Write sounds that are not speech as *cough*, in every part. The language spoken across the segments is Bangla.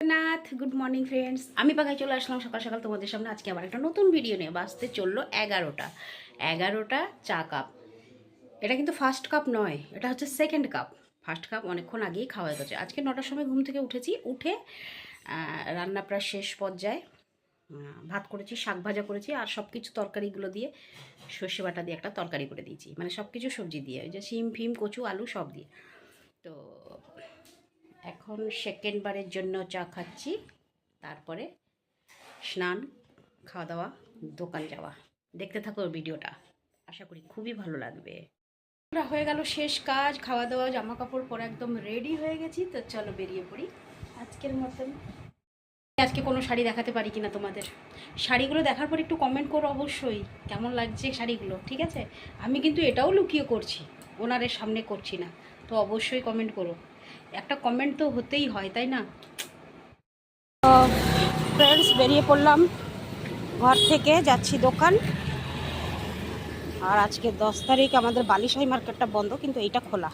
নাথ গুড মর্নিং ফ্রেন্ডস আমি পাখায় চলে আসলাম সকাল সকাল তোমাদের সামনে। আজকে আবার একটা নতুন ভিডিও নিয়ে বাসতে চলল এগারোটা। এগারোটা চা কাপ এটা কিন্তু ফার্স্ট কাপ নয়, এটা হচ্ছে সেকেন্ড কাপ ফার্স্ট কাপ অনেকক্ষণ আগেই খাওয়া গেছে। আজকে নটার সময় ঘুম থেকে উঠেছি, উঠে রান্না প্রায় শেষ পর্যায়ে ভাত করেছি, শাক ভাজা করেছি, আর সব কিছু তরকারিগুলো দিয়ে সর্ষে বাটা দিয়ে একটা তরকারি করে দিয়েছি। মানে সব কিছু সবজি দিয়ে, ওই যে শিম, ফিম, কচু, আলু সব দিয়ে। তো এখন সেকেন্ড বারের জন্য চা খাচ্ছি। তারপরে স্নান খাওয়া দাওয়া দোকান যাওয়া। দেখতে থাকো ভিডিওটা। আশা করি খুবই ভালো লাগবে। হয়ে গেল শেষ কাজ খাওয়া দাওয়া জামা কাপড় পরে একদম রেডি হয়ে গেছি। তো চলো বেরিয়ে পড়ি। আজকের মতন। আজকে কোনো শাড়ি দেখাতে পারি কিনা তোমাদের? শাড়িগুলো দেখার পর একটু কমেন্ট করো অবশ্যই। কেমন লাগছে শাড়িগুলো? ঠিক আছে? আমি কিন্তু এটাও লুকিয়ে করছি। ওনারের সামনে করছি না। তো অবশ্যই কমেন্ট করো। একটা কমেন্ট তো হতেই হয়, তাই না? ফ্রেন্ডস বেরিয়ে পড়লাম ঘর থেকে, যাচ্ছি দোকান। আর আজকে দশ তারিখ আমাদের বালিশাহী মার্কেটটা বন্ধ, কিন্তু এইটা খোলা।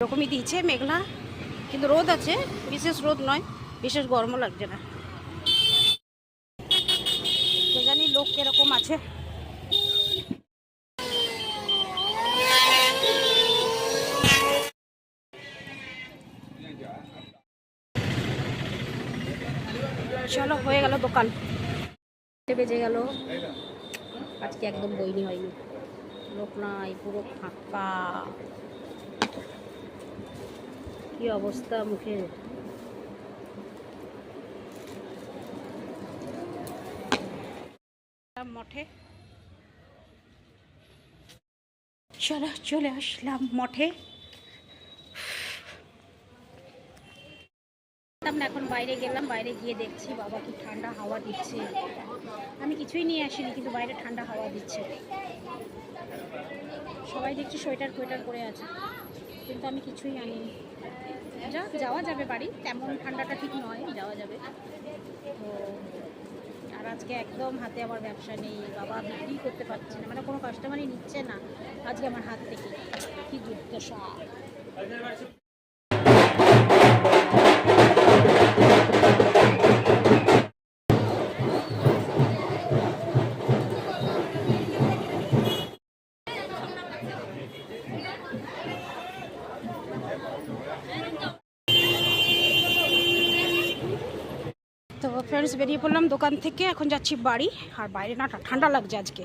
এরকমই দিয়েছে মেঘলা, কিন্তু রোদ আছে, বিশেষ রোদ নয়, বিশেষ গরমও লাগছে না। জানি লোক কীরকম আছে চলো দোকান বেজে গেল। আজকে একদম বইনি হয়নি। লোক নাই, পুরো ফাঁকা। কি অবস্থা মুখে? মঠে। চলো, চলে আসলাম মঠে। আমরা এখন বাইরে গেলাম, বাইরে গিয়ে দেখছি, বাবা কি ঠান্ডা হাওয়া দিচ্ছে। আমি কিছুই নিয়ে আসিনি, কিন্তু বাইরে ঠান্ডা হাওয়া দিচ্ছে। সবাই দেখছি সোয়েটার ফোয়েটার পরে আছে, কিন্তু আমি কিছুই আনিনি। যা, যাওয়া যাবে বাড়ি, তেমন ঠান্ডাটা ঠিক নয়, যাওয়া যাবে। তো, আর আজকে একদম হাতে আমার ব্যবসা নেই, বাবা বিক্রি করতে পারছে না মানে কোনো কাস্টমারই নিচ্ছে না, আজকে আমার হাত থেকে। কি দুর্দশা। তো ফ্রেন্ডস বেরিয়ে পড়লাম দোকান থেকে। এখন যাচ্ছি বাড়ি। আর বাইরে না, ঠান্ডা লাগছে আজকে।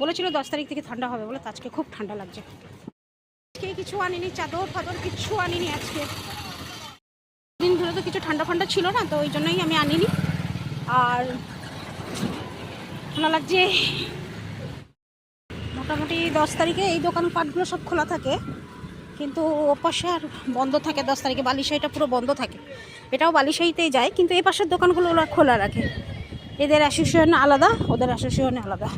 বলেছিল দশ তারিখ থেকে ঠান্ডা হবে বলে আজকে খুব ঠান্ডা লাগছে। আজকে কিছু আনিনি, চাদর ফাদর কিছু আনিনি আজকে। দিন ধরে তো কিছু ঠান্ডা ফান্ডা ছিল না, তো ওই জন্যই আমি আনিনি। আর ঠান্ডা লাগছে। মোটামুটি দশ তারিখে এই দোকানপাটগুলো সব খোলা থাকে। কিন্তু ওপাশে আর বন্ধ থাকে, দশ তারিখে বালিশাহিটা পুরো বন্ধ থাকে। এটাও বালিশাহিতেই যায়, কিন্তু এই পাশের দোকানগুলো ওরা খোলা রাখে। এদের অ্যাসোসিয়েশন আলাদা, ওদের অ্যাসোসিয়েশন আলাদা।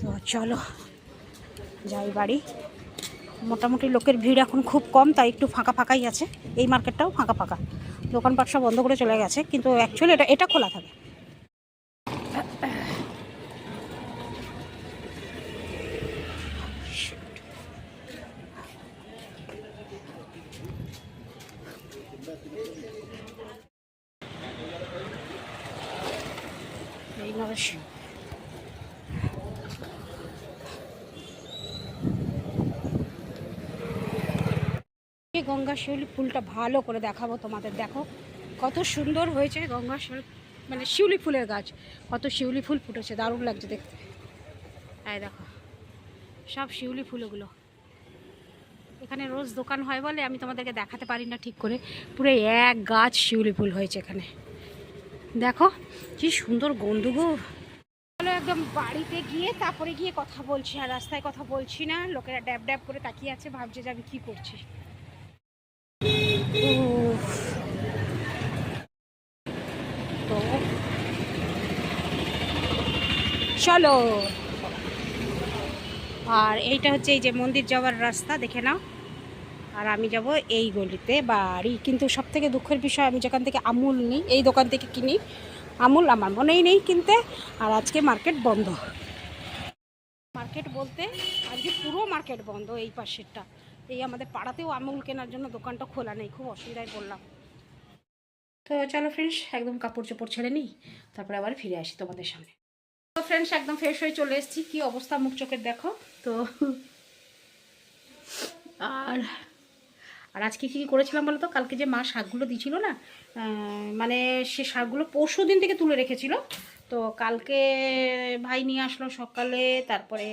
তো চলো, যাই বাড়ি। মোটামুটি লোকের ভিড় এখন খুব কম, তাই একটু ফাঁকা ফাঁকাই আছে। এই মার্কেটটাও ফাঁকা ফাঁকা। দোকানপাট সব বন্ধ করে চলে গেছে, কিন্তু অ্যাকচুয়ালি এটা এটা খোলা থাকে। এইভাবে গঙ্গা শিউলি ফুলটা ভালো করে দেখাবো তোমাদের, দেখো। কত সুন্দর হয়েছে গঙ্গা শিউলি মানে শিউলি ফুলের গাছ। কত শিউলি ফুল ফুটেছে, দারুণ লাগছে দেখতে। এই দেখো, সব শিউলি ফুল ওগুলো এখানে রোজ দোকান হয় বলে আমি তোমাদেরকে দেখাতে পারি না ঠিক করে। পুরো এক গাছ শিউলি ফুল হয়েছে এখানে। দেখো, কি সুন্দর গন্ধ গো। চলো একদম বাড়িতে গিয়ে তারপরে গিয়ে কথা বলছি, আর রাস্তায় কথা বলছি না। লোকেরা ড্যাব ড্যাব করে তাকিয়ে আছে, ভাবছে যে আমি কি করছি। তো, চলো। আর এইটা হচ্ছে এই যে মন্দির যাওয়ার রাস্তা, দেখে নাও। আর আমি যাব এই গলিতে বাড়ি। কিন্তু সব থেকে দুঃখের বিষয়, আমি যেখান থেকে আমুল নিই, এই দোকান থেকে কিনি। আমুল আমার মনেই নেই কিনতে, আর আজকে মার্কেট বন্ধ। মার্কেট বলতে আজকে পুরো মার্কেট বন্ধ এই পাশেরটা। এই আমাদের পাড়াতেও আমুল কেনার জন্য দোকানটা খোলা নেই, খুব অসুবিধায় পড়লাম। তো চলো ফ্রেন্ডস একদম কাপড় চোপড় ছেড়ে নিই, তারপরে আবার ফিরে আসি তোমাদের সামনে। তো ফ্রেন্ডস একদম ফ্রেশ হয়ে চলে এসেছি, কি অবস্থা মুখ চোখের দেখো? তো আর আর আজকে কী কী করেছিলাম বলো তো কালকে যে মা শাকগুলো দিছিল না মানে সে শাকগুলো পরশু দিন থেকে তুলে রেখেছিল। তো কালকে ভাই নিয়ে আসলো সকালে, তারপরে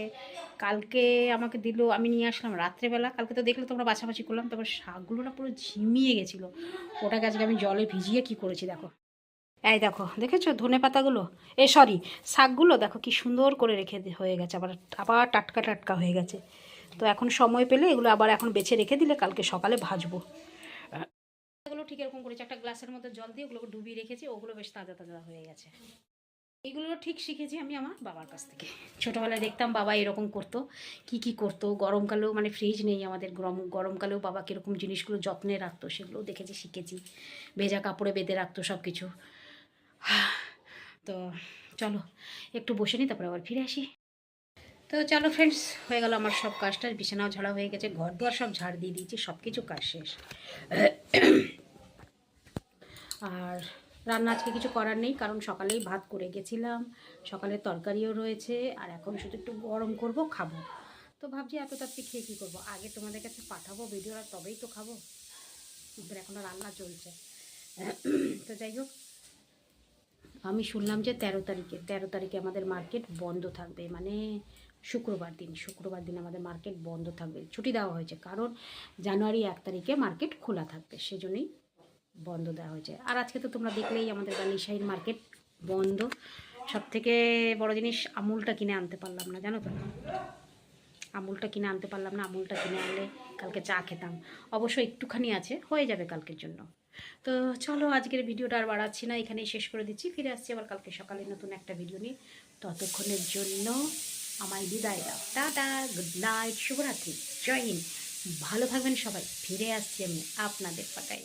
কালকে আমাকে দিল, আমি নিয়ে আসলাম রাত্রেবেলা। কালকে তো দেখলে তোমরা বাছাবাছি করলাম, তারপর শাকগুলো না পুরো ঝিমিয়ে গেছিল। ওটাকে আজকে আমি জলে ভিজিয়ে কি করেছি দেখো। এই দেখো, দেখেছ ধনে পাতাগুলো? এ সরি শাকগুলো দেখো কি সুন্দর করে রেখে হয়ে গেছে, আবার আবার টাটকা টাটকা হয়ে গেছে। তো এখন সময় পেলে এগুলো আবার এখন বেছে রেখে দিলে কালকে সকালে ভাজবো। এগুলো ঠিক এরকম করেছি, একটা গ্লাসের মধ্যে জল দিয়ে ওগুলোকে ডুবিয়ে রেখেছি, ওগুলো বেশ তাজা তাজা হয়ে গেছে। এগুলো ঠিক শিখেছি আমি আমার বাবার কাছ থেকে। ছোটোবেলায় দেখতাম বাবা এরকম করতো, কি কি করতো, গরমকালেও মানে ফ্রিজ নেই আমাদের, গরম, গরমকালেও বাবা কীরকম জিনিসগুলো যত্নে রাখতো, সেগুলোও দেখেছি, শিখেছি। ভেজা কাপড়ে বেঁধে রাখতো সব কিছু *sighs* তো চলো, একটু বসে নিই তারপরে আবার ফিরে আসি। তো চলো ফ্রেন্ডস হয়ে গেল আমার সব কাজটা। বিছানাও ঝাড়া হয়ে গেছে, ঘর দুয়ার সব ঝাড় দিয়ে দিয়েছি সব কিছু কাজ শেষ। আর রান্না আজকে কিছু করার নেই, কারণ সকালেই ভাত করে গেছিলাম সকালের তরকারিও রয়েছে, আর এখন শুধু একটু গরম করব, খাব। তো ভাবছি এত তাড়াতাড়ি খেয়ে কী করব? আগে তোমাদের কাছে পাঠাবো ভিডিওটা তবেই তো খাব। এখনও রান্না চলছে। তো যাই হোক, আমি শুনলাম যে তেরো তারিখে তেরো তারিখে আমাদের মার্কেট বন্ধ থাকবে। মানে শুক্রবার দিন শুক্রবার দিন আমাদের মার্কেট বন্ধ থাকবে, ছুটি দেওয়া হয়েছে। কারণ জানুয়ারি এক তারিখে মার্কেট খোলা থাকবে, সেজন্যই বন্ধ দেওয়া হয়েছে। আর আজকে তো তোমরা দেখলেই আমাদের বালিশাহীর মার্কেট বন্ধ। সব থেকে বড় জিনিস, আমুলটা কিনে আনতে পারলাম না, জানো তো? আমুলটা কিনে আনতে পারলাম না, আমুলটা কিনে আনলে কালকে চা খেতাম। অবশ্য একটুখানি আছে, হয়ে যাবে কালকের জন্য। তো চলো আজকের ভিডিওটা আর বাড়াচ্ছি না, এখানেই শেষ করে দিচ্ছি। ফিরে আসছি আবার কালকে সকালে নতুন একটা ভিডিও নিয়ে। ততক্ষণের জন্য আমায় বিদায় দাও। টাটা গুড নাইট শুভরাত্রি, জয় হিন্দ। ভালো থাকবেন সবাই। ফিরে আসছি আমি আপনাদের পাটাই